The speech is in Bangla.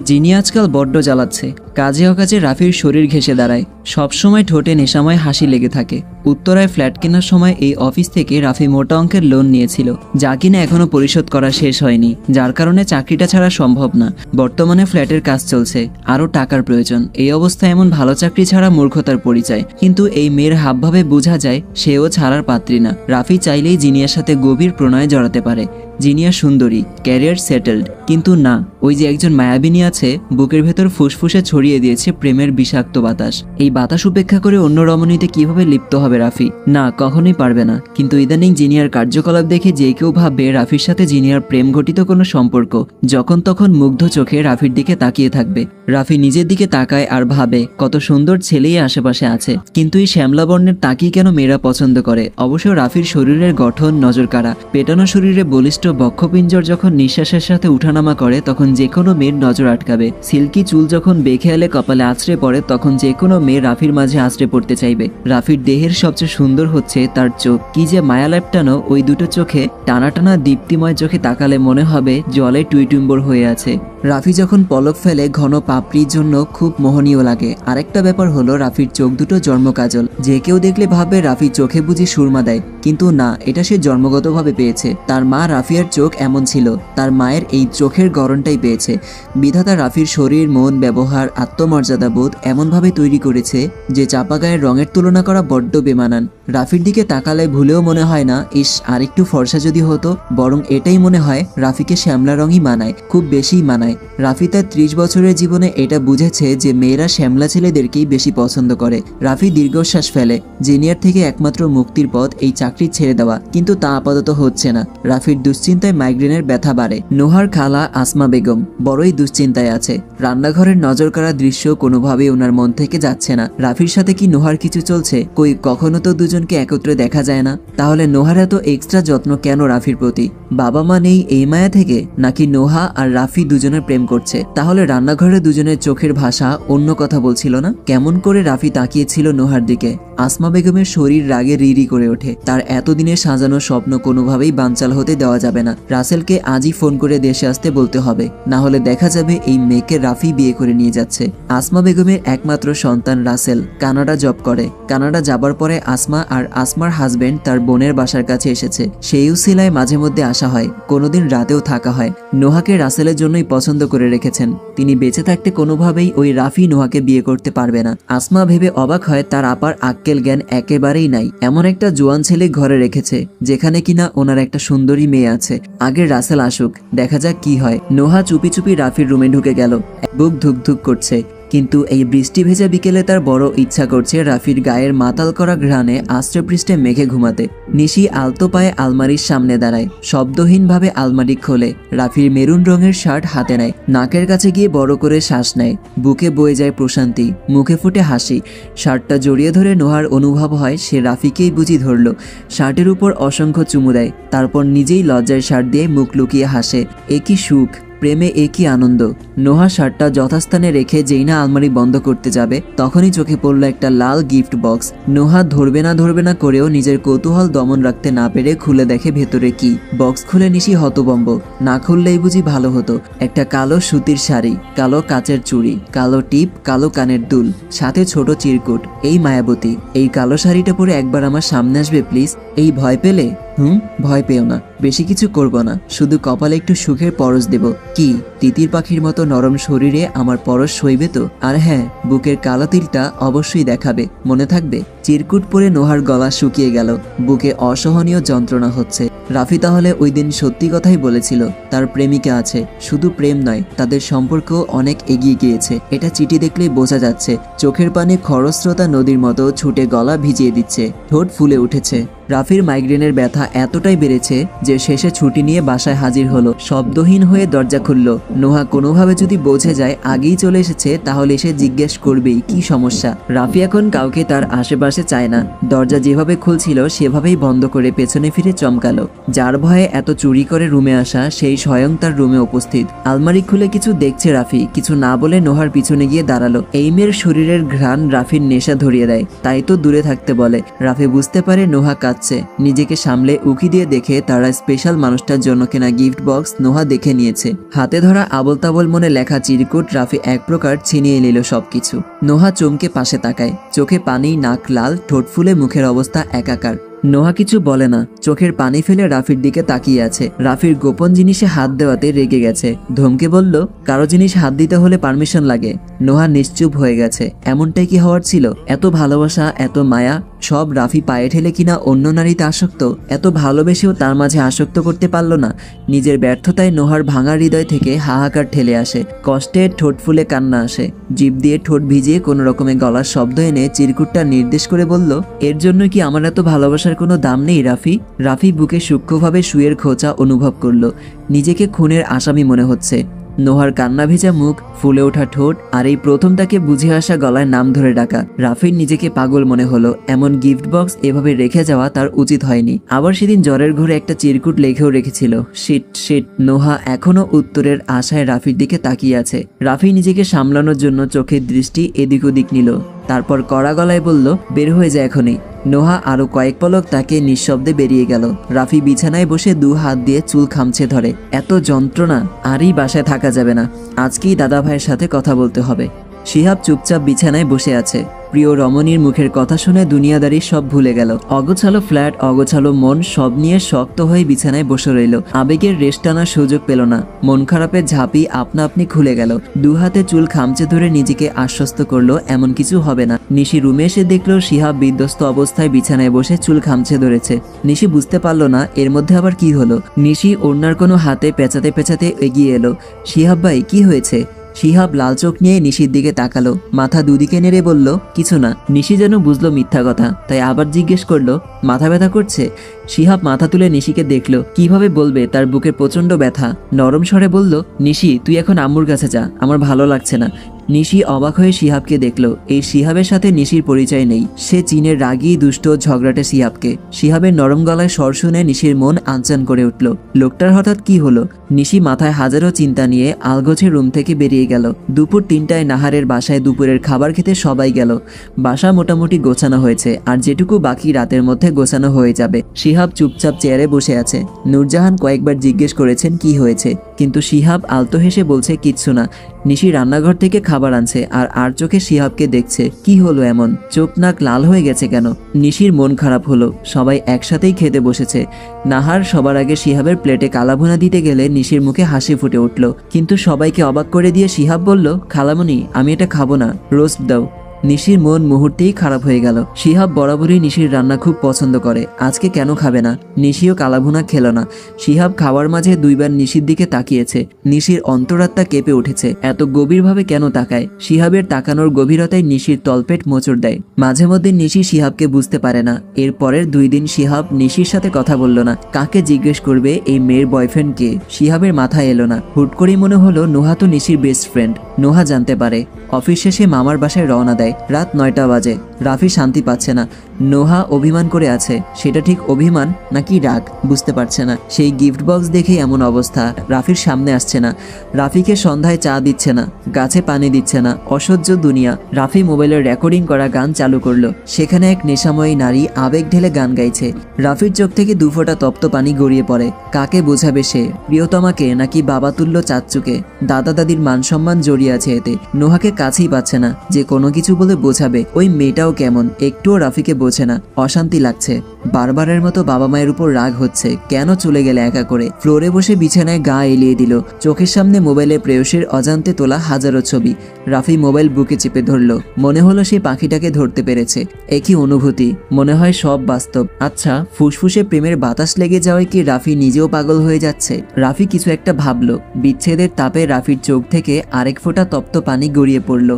যিনি আজকাল বড্ড জ্বালাচ্ছে। কাজে অকাজে রাফির শরীর ঘেঁষে দাঁড়ায়। সবসময় ঠোঁটে নেশাময় হাসি লেগে থাকে। উত্তরায় ফ্ল্যাট কেনার সময় এই অফিস থেকে রাফি মোটা অঙ্কের লোন নিয়েছিল, যা কিনা এখনও পরিশোধ করা শেষ হয়নি, যার কারণে চাকরিটা ছাড়া সম্ভব না। বর্তমানে ফ্ল্যাটের কাজ চলছে, আরও টাকার প্রয়োজন। এই অবস্থায় এমন ভালো চাকরি ছাড়া মূর্খতার পরিচয়। কিন্তু এই মেয়ের হাবভাবে বোঝা যায়, সেও ছাড়ার পাত্রী না। রাফি চাইলেই জিনিয়ার সাথে গভীর প্রণয়ে জড়াতে পারে। জিনিয়া সুন্দরী, ক্যারিয়ার সেটেলড। কিন্তু না, ওই যে একজন মায়াবিনী আছে, বুকের ভেতর ফুসফুসে ছড়িয়ে দিয়েছে প্রেমের বিষাক্ত বাতাস। এই বাতাস উপেক্ষা করে অন্য রমণীতে কীভাবে লিপ্ত হবে রাফি? না, কখনোই পারবে না। কিন্তু ইদানিং জিনিয়ার কার্যকলাপ দেখে যে কেউ ভাববে রাফির সাথে জিনিয়ার প্রেম ঘটিত কোনো সম্পর্ক, যখন তখন মুগ্ধ চোখে রাফির দিকে তাকিয়ে থাকবে। রাফি নিজের দিকে তাকায় আর ভাবে, কত সুন্দর ছেলেই আশেপাশে আছে। কিন্তু এই শ্যামলা বর্ণের তাকি কেন মেয়েরা পছন্দ করে? অবশ্য রাফির শরীরের গঠন নজর কাড়া পেটানো শরীরে বলিষ্ঠ বক্ষপিঞ্জর যখন নিঃশ্বাসের সাথে উঠানামা করে, তখন যে কোনো মেয়ের নজর আটকাবে। সিল্কি চুল যখন বেখে এলে কপালে আছড়ে পড়ে, তখন যে কোনো মেয়ে রাফির মাঝে আছড়ে পড়তে চাইবে। রাফির দেহের সবচেয়ে সুন্দর হচ্ছে তার চোখ। কি যে মায়া লেপটানো ওই দুটো চোখে টানা টানা দীপ্তিময় চোখে তাকালে মনে হবে জলে টুইটুম্বর হয়ে আছে। রাফি যখন পলক ফেলে ঘন পাপড়ির জন্য খুব মোহনীয় লাগে, আরেকটা ব্যাপার হলো রাফির চোখ দুটো জন্মকাজল। যে কেউ দেখলে ভাববে রাফি চোখে বুঝি সুরমা দেয়, কিন্তু না, এটা সে জন্মগতভাবে পেয়েছে। তার মা রাফিয়ার চোখ এমন ছিল, তার মায়ের এই চোখের গড়নটাই পেয়েছে। বিধাতা রাফির শরীর, মন, ব্যবহার, আত্মমর্যাদা বোধ এমনভাবে তৈরি করেছে যে চাপা গায়ের রঙের তুলনা করা বড্ড বেমানান। রাফির দিকে তাকালে ভুলেও মনে হয় না, ইস, আরেকটু ফর্সা যদি হতো, বরং এটাই মনে হয় রাফিকে শ্যামলা রঙই মানায়, খুব বেশিই মানায়। রাফি তার ত্রিশ বছরের জীবনে এটা বুঝেছে যে মেয়েরা শ্যামলা ছেলেদেরকেই বেশি পছন্দ করে। রাফি দীর্ঘশ্বাস ফেলে, জিনিয়ার থেকে একমাত্র মুক্তির পথ এই চাকরি ছেড়ে দেওয়া, কিন্তু তা আপাতত হচ্ছে না। রাফির দুশ্চিন্তায় মাইগ্রেনের ব্যথা বাড়ে। নোহার খালা আসমা বেগম বড়ই দুশ্চিন্তায় আছে। রান্নাঘরের নজর করা দৃশ্য কোনোভাবেই ওনার মন থেকে যাচ্ছে না। রাফির সাথে কি নোহার কিছু চলছে? কই, কখনো তো দুজনকে একত্রে দেখা যায় না। তাহলে নোহার এত এক্সট্রা যত্ন কেন রাফির প্রতি? বাবা মা নেই এই মায়া থেকে? নাকি নোহা আর রাফি দুজনের প্রেম করছে। তাহলে রান্নাঘরে দুজনের চোখের ভাষা অন্য কথা বলছিল না? কেমন করে রাফি তাকিয়েছিল নোহার দিকে। আসমা বেগমের শরীর রাগে রিরি করে ওঠে। তার এতদিনের সাজানো স্বপ্ন কোনোভাবেই বানচাল হতে দেওয়া যাবে না। রাসেলকে আজই ফোন করে দেশে আসতে বলতে হবে। না হলে দেখা যাবে এই মেয়েকে রাফি বিয়ে করে নিয়ে যাচ্ছে। আসমা বেগমের একমাত্র সন্তান রাসেল। কানাডা জব করে। কানাডা যাবার পরে আসমা আর আসমার হাজবেন্ড তার বোনের বাসার কাছে এসেছে। সেই উসিলায় মাঝে মধ্যে আসা হয়। কোনোদিন রাতেও থাকা হয়। নোহাকে রাসেলের জন্যই পছন্দ করে রেখেছেন। তিনি বেঁচে থাকতে কোনোভাবেই ওই রাফি নোহাকে বিয়ে করতে পারবে না। আসমা ভেবে অবাক হয় তার আপার আক্কেল জ্ঞান একেবারেই নাই। এমন একটা জোয়ান ছেলে ঘরে রেখেছে, যেখানে কিনা ওনার একটা সুন্দরী মেয়ে আছে। আগে রাসেল আসুক, দেখা যাক কি হয়। নোহা চুপি চুপি রাফির রুমে ঢুকে গেল। বুক ধুক ধুক করছে। কিন্তু এই বৃষ্টি ভেজা বিকেলে তার বড় ইচ্ছা করছে রাফির গায়ের মাতাল করা ঘ্রাণে আশ্রে পৃষ্ঠে মেঘে ঘুমাতে। নিশি আলতো পায়ে আলমারির সামনে দাঁড়ায়। শব্দহীনভাবে আলমারি খোলে। রাফির মেরুন রঙের শার্ট হাতে নেয়। নাকের কাছে গিয়ে বড় করে শ্বাস নেয়। বুকে বয়ে যায় প্রশান্তি। মুখে ফুটে হাসি। শার্টটা জড়িয়ে ধরে নোহার অনুভব হয়, সে রাফিকেই বুঝি ধরল। শার্টের উপর অসংখ্য চুমু দেয়। তারপর নিজেই লজ্জায় শার্ট দিয়ে মুখ লুকিয়ে হাসে। একই সুখ! প্রেমে একই আনন্দ। নোহা শার্টটা যথাস্থানে রেখে যেই না আলমারি বন্ধ করতে যাবে। তখনই চোখে পড়ল একটা লাল গিফট বক্স। নোহা ধরবে না ধরবে না করেও নিজের কৌতূহল দমন রাখতে না পেরে খুলে দেখে ভেতরে কি। বক্স খুলে নিশি হতবম্ব না খুললেই বুঝি ভালো হতো। একটা কালো সুতির শাড়ি, কালো কাচের চুড়ি, কালো টিপ, কালো কানের দুল, সাথে ছোট চিরকুট। এই মায়াবতী, এই কালো শাড়িটা পরে একবার আমার সামনে আসবে, প্লিজ? এই ভয় পেলে? হুম? ভয় পেও না, বেশি কিছু করব না, শুধু কপালে একটু সুখের পরশ দেব। কি, তিতির পাখির মতো নরম শরীরে আমার পরশ সইবে তো? আর হ্যাঁ বুকের কালো তিলটা অবশ্যই দেখাবে, মনে থাকবে? চিরকুট পরে নোহার গলা শুকিয়ে গেল, বুকে অসহনীয় যন্ত্রণা হচ্ছে। রাফি তাহলে ওই দিন সত্যি কথাই বলেছিল, তার প্রেমিকা আছে, শুধু প্রেম নয়, তাদের সম্পর্ক অনেক এগিয়ে গিয়েছে। এটা চিঠি দেখলেই বোঝা যাচ্ছে, চোখের পানে খরস্রোতা নদীর মতো ছুটে গলা ভিজিয়ে দিচ্ছে, ঠোঁট ফুলে উঠেছে। রাফির মাইগ্রেনের ব্যথা এতটাই বেড়েছে যে শেষে ছুটি নিয়ে বাসায় হাজির হলো, শব্দহীন হয়ে দরজা খুলল। নোহা কোনোভাবে যদি বোঝে যায় আগেই চলে এসেছে, তাহলে সে জিজ্ঞেস করবেই, কি সমস্যা? রাফি এখন কাউকে তার আশেপাশে সে চায় না। দরজা যেভাবে খুলছিল, সেভাবেই বন্ধ করে পেছনে ফিরে চমকালো। যার ভয়ে এত চুরি করে রুমে আসা, সেই স্বয়ং তার রুমে উপস্থিত। আলমারি খুলে কিছু দেখছে রাফি, কিছু না বলে নোহার পিছনে গিয়ে দাঁড়াল। এই মেয়ের শরীরের ঘ্রাণ রাফির নেশা ধরিয়ে দেয়, তাই তো দূরে থাকতে বলে। রাফি বুঝতে পারে নোহা কাঁদছে। নিজেকে সামলে উকি দিয়ে দেখে তারা স্পেশাল মানুষটার জন্য কেনা গিফট বক্স নোহা দেখে নিয়েছে। হাতে ধরা আবল তাবল মনে লেখা চিরকুট রাফি এক প্রকার ছিনিয়ে নিল সবকিছু। নোহা চমকে পাশে তাকায়। চোখে পানি, নাক লাল, ঠোঁট ফুলে মুখের অবস্থা একাকার। নোহা কিছু বলে না, চোখের পানি ফেলে রাফির দিকে তাকিয়ে আছে। রাফির গোপন জিনিসে হাত দেওয়াতে রেগে গেছে। ধমকে বলল, কারও জিনিস হাত দিতে হলে পারমিশন লাগে। নোহা নিশ্চুপ হয়ে গেছে। এমনটাই কি হওয়ার ছিল? এত ভালোবাসা, এত মায়া, সব রাফি পায়ে ঠেলে কিনা অন্য নারীতে আসক্ত? এত ভালোবেসেও তার মাঝে আসক্ত করতে পারল না। নিজের ব্যর্থতায় নোহার ভাঙা হৃদয় থেকে হাহাকার ঠেলে আসে। কষ্টে ঠোঁট ফুলে কান্না আসে। জিভ দিয়ে ঠোঁট ভিজিয়ে কোনো রকমে গলার শব্দ এনে চিরকুটটা নির্দেশ করে বলল, এর জন্য কি আমার এত ভালোবাসার কোনো দাম নেই, রাফি? রাফি বুকে সূক্ষ্মভাবে শুয়ের খোঁচা অনুভব করল। নিজেকে খুনের আসামি মনে হচ্ছে। নোহার কান্না ভেজা মুখ, ফুলে ওঠা ঠোঁট, আর এই প্রথম তাকে বুঝে আসা গলায় নাম ধরে ডাকা। রাফির নিজেকে পাগল মনে হলো। এমন গিফট বক্স এভাবে রেখে যাওয়া তার উচিত হয়নি। আবার সেদিন জ্বরের ঘরে একটা চিরকুট লেখেও রেখেছিল। শিট শিট, নোহা এখনও উত্তরের আশায় রাফির দিকে তাকিয়ে আছে। রাফি নিজেকে সামলানোর জন্য চোখের দৃষ্টি এদিক ওদিক নিল। তারপর কড়া গলায় বলল, বের হয়ে যায় এখনই। নোহা আরও কয়েক পলক তাকে নিঃশব্দে বেরিয়ে গেল। রাফি বিছানায় বসে দু হাত দিয়ে চুল খামছে ধরে। এত যন্ত্রণা, আরই বাসায় থাকা যাবে না। আজকেই দাদা ভাইয়ের সাথে কথা বলতে হবে। শিহাব চুপচাপ বিছানায় বসে আছে। প্রিয় রমণীর মুখের কথা শুনে দুনিয়াদারি সব ভুলে গেল। অগোছালো ফ্ল্যাট, অগোছালো মন সব নিয়ে শক্ত হয়ে বিছানায় বসে রইল। আবেগের রেস্ট টানার সুযোগ পেল না। মন খারাপের ঝাঁপি আপনা আপনি খুলে গেল। দু হাতে চুল খামচে ধরে নিজেকে আশ্বস্ত করল, এমন কিছু হবে না। নিশি রুমে এসে দেখল শিহাব বিধ্বস্ত অবস্থায় বিছানায় বসে চুল খামচে ধরেছে। নিশি বুঝতে পারল না, এর মধ্যে আবার কি হলো। নিশি ওড়নার কোনো হাতে পেঁচাতে পেঁচাতে এগিয়ে এলো। শিহাব ভাই, কি হয়েছে? শিহাব লাল চোখ নিয়ে নিশির দিকে তাকালো, মাথা দুদিকে নেড়ে বলল, কিছু না, নিশি যেন বুঝলো মিথ্যা কথা, তাই আবার জিজ্ঞেস করল, মাথা ব্যথা করছে? শিহাব মাথা তুলে নিশিকে দেখল, কীভাবে বলবে, তার বুকে প্রচণ্ড ব্যথা? নরম স্বরে বলল, নিশি, তুই এখন আম্মুর কাছে যা, আমার ভালো লাগছে না নিশি অবাক হয়ে শিহাবকে দেখল। এই শিহাবের সাথে নিশির পরিচয় নেই। সে চীনের রাগী, দুষ্ট, ঝগড়াটে শিহাবকে। শিহাবের নরম গলায় স্বর শুনে নিশির মন আনচান করে উঠল। লোকটার হঠাৎ কি হলো? নিশি মাথায় হাজারো চিন্তা নিয়ে আলগোছের রুম থেকে বেরিয়ে গেল। দুপুর তিনটায় নাহারের বাসায় দুপুরের খাবার খেতে সবাই গেল। বাসা মোটামুটি গোছানো হয়েছে, আর যেটুকু বাকি রাতের মধ্যে গোছানো হয়ে যাবে। শিহাব চুপচাপ চেয়ারে বসে আছে। নূরজাহান কয়েকবার জিজ্ঞেস করেছেন কি হয়েছে। কিন্তু শিহাব আলতো হেসে বলছে, কিচ্ছু না। নিশি রান্নাঘর থেকে খাবার আনছে আর আর চোখে শিহাবকে দেখছে। কি হলো এমন? চোখ নাক লাল হয়ে গেছে কেন? নিশির মন খারাপ হলো। সবাই একসাথেই খেতে বসেছে। নাহার সবার আগে শিহাবের প্লেটে কালাভুনা দিতে গেলে নিশির মুখে হাসি ফুটে উঠল। কিন্তু সবাইকে অবাক করে দিয়ে শিহাব বলল খালামণি আমি এটা খাব না। রোস্ট দাও। নিশির মন মুহূর্তেই খারাপ হয়ে গেল। শিহাব বরাবরই নিশির রান্না খুব পছন্দ করে। আজকে কেন খাবে না? নিশিও কালাভুনা খেল না। শিহাব খাওয়ার মাঝে দুইবার নিশির দিকে তাকিয়েছে। নিশির অন্তরাত্মা কেঁপে উঠেছে। এত গভীরভাবে কেন তাকায়? শিহাবের তাকানোর গভীরতায় নিশির তলপেট মোচড় দেয়। মাঝে মধ্যে নিশি শিহাবকে বুঝতে পারে না। এর পরের দুই দিন শিহাব নিশির সাথে কথা বলল না। কাকে জিজ্ঞেস করবে এই মেয়ের বয়ফ্রেন্ড কে? শিহাবের মাথায় এলো না। হুট করেই মনে হলো, নোহা তো নিশির বেস্ট ফ্রেন্ড নোহা জানতে পারে। অফিস শেষে মামার বাসায় রওনা দেয়। রাত নয়টা বাজে। রাফি শান্তি পাচ্ছে না। নোহা অভিমান করে আছে, সেটা ঠিক অভিমান নাকি রাগ? বুঝতে পারছে না। সেই গিফট বক্স দেখেই এমন অবস্থা, রাফির সামনে আসছে না। রাফিকে সন্ধ্যায় চা দিচ্ছে না, গাছে পানি দিচ্ছে না, অসহ্য দুনিয়া। রাফি মোবাইলের রেকর্ডিং করা গান চালু করল। সেখানে এক নেশাময়ী নারী আবেগ ঢেলে গান গাইছে। রাফির চোখ থেকে দুফোঁটা তপ্ত পানি গড়িয়ে পড়ে। কাকে বোঝাবে সে? প্রিয়তমাকে নাকি বাবা তুল্য চাচ্চুকে? দাদা দাদির মান সম্মান জড়িয়ে আছে এতে। নোহাকে কাছেই পাচ্ছে না। যে কোনো কিছু বলে বোঝাবে ওই মেয়েটাও কেমন, একটুও রাফিকে বোঝে না। অশান্তি লাগছে। বারবারের মতো বাবা মায়ের উপর রাগ হচ্ছে। কেন চলে গেলে একা করে? ফ্লোরে বসে বিছানায় গা এলিয়ে দিল। চোখের সামনে মোবাইলে প্রেয়সীর অজান্তে তোলা হাজারো ছবি। রাফি মোবাইল বুকে চেপে ধরল। মনে হলো সে পাখিটাকে ধরতে পেরেছে। একই অনুভূতি। মনে হয় সব বাস্তব। আচ্ছা ফুসফুসে প্রেমের বাতাস লেগে যাওয়ায় কি রাফি নিজেও পাগল হয়ে যাচ্ছে? রাফি কিছু একটা ভাবলো। বিচ্ছেদের তাপে রাফির চোখ থেকে আরেক ফোঁটা তপ্ত পানি গড়িয়ে পড়ল।